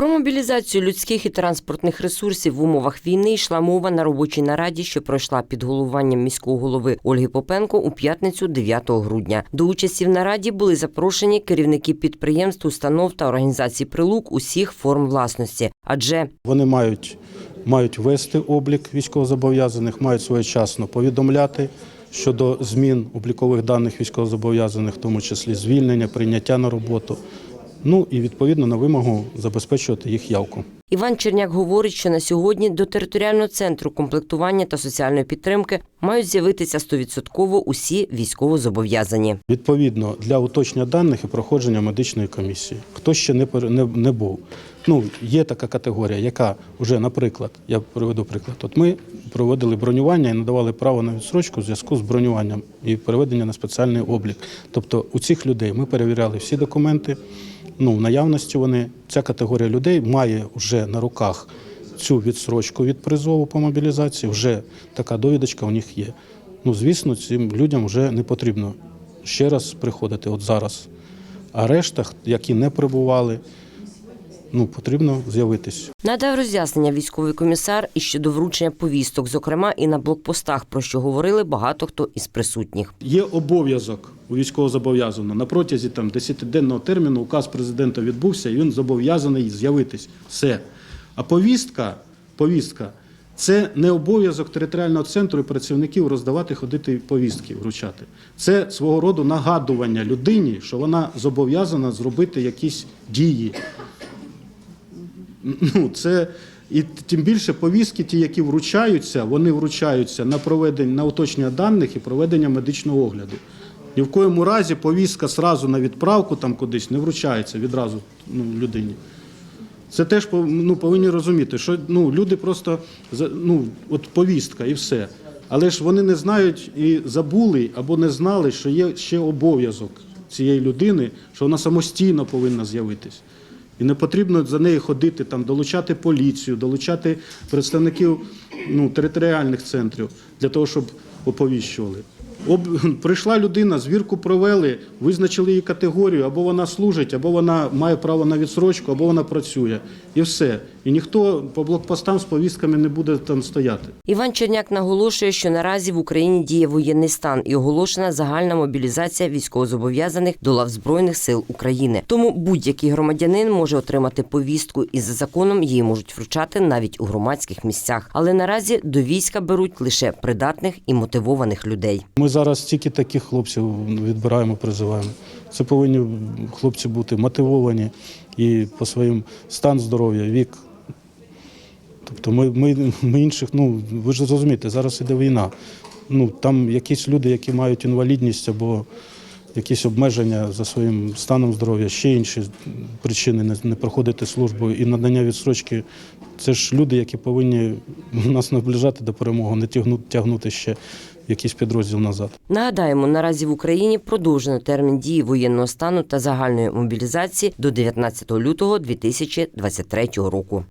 Про мобілізацію людських і транспортних ресурсів в умовах війни йшла мова на робочій нараді, що пройшла під головуванням міського голови Ольги Попенко у п'ятницю 9 грудня. До участі в нараді були запрошені керівники підприємств, установ та організацій прилук усіх форм власності. Адже Вони мають, мають вести облік військовозобов'язаних, мають своєчасно повідомляти щодо змін облікових даних військовозобов'язаних, в тому числі звільнення, прийняття на роботу. Ну і відповідно на вимогу забезпечувати їх явку. Іван Черняк говорить, що на сьогодні до територіального центру комплектування та соціальної підтримки мають з'явитися 100% усі військовозобов'язані. Відповідно для уточнення даних і проходження медичної комісії. Хто ще не, не, не був. Ну, є така категорія, яка вже, наприклад, я приведу приклад. От ми проводили бронювання і надавали право на відсрочку в зв'язку з бронюванням і переведення на спеціальний облік. Тобто у цих людей ми перевіряли всі документи. Ну, в наявності вони, ця категорія людей має вже на руках цю відсрочку від призову по мобілізації, вже така довідочка у них є. Ну, звісно, цим людям вже не потрібно ще раз приходити от зараз. А решта, які не прибували, ну, потрібно з'явитись. Надав роз'яснення військовий комісар і щодо вручення повісток, зокрема і на блокпостах, про що говорили багато хто із присутніх. Є обов'язок у військовозобов'язаного на протязі там 10-денного терміну указ президента відбувся, і він зобов'язаний з'явитись. Все. А повістка, повістка це не обов'язок територіального центру і працівників роздавати, ходити повістки, вручати. Це свого роду нагадування людині, що вона зобов'язана зробити якісь дії. Ну, це і тим більше повістки, ті, які вручаються, вони вручаються на проведення на уточнення даних і проведення медичного огляду. Ні в коєму разі повістка сразу на відправку там кудись не вручається відразу ну, людині. Це теж ну, повинні розуміти, що ну, люди просто ну, от повістка і все. Але ж вони не знають і забули або не знали, що є ще обов'язок цієї людини, що вона самостійно повинна з'явитись. І не потрібно за нею ходити, там, долучати поліцію, долучати представників ну, територіальних центрів для того, щоб оповіщували. Об... Прийшла людина, звірку провели, визначили її категорію, або вона служить, або вона має право на відсрочку, або вона працює. І все. І ніхто по блокпостам з повістками не буде там стояти. Іван Черняк наголошує, що наразі в Україні діє воєнний стан і оголошена загальна мобілізація військовозобов'язаних до лав збройних сил України. Тому будь-який громадянин може отримати повістку і за законом її можуть вручати навіть у громадських місцях. Але наразі до війська беруть лише придатних і мотивованих людей. Ми зараз тільки таких хлопців відбираємо, призиваємо. Це повинні хлопці бути мотивовані і по своїм стан здоров'я, вік. Тобто ми, ми, ми інших, ну ви ж розумієте, зараз іде війна. Ну там якісь люди, які мають інвалідність або якісь обмеження за своїм станом здоров'я, ще інші причини не, не проходити службу і надання відсрочки. Це ж люди, які повинні нас наближати до перемоги, не тягнути, ще якийсь підрозділ назад. Нагадаємо, наразі в Україні продовжено термін дії воєнного стану та загальної мобілізації до 19 лютого 2023 року.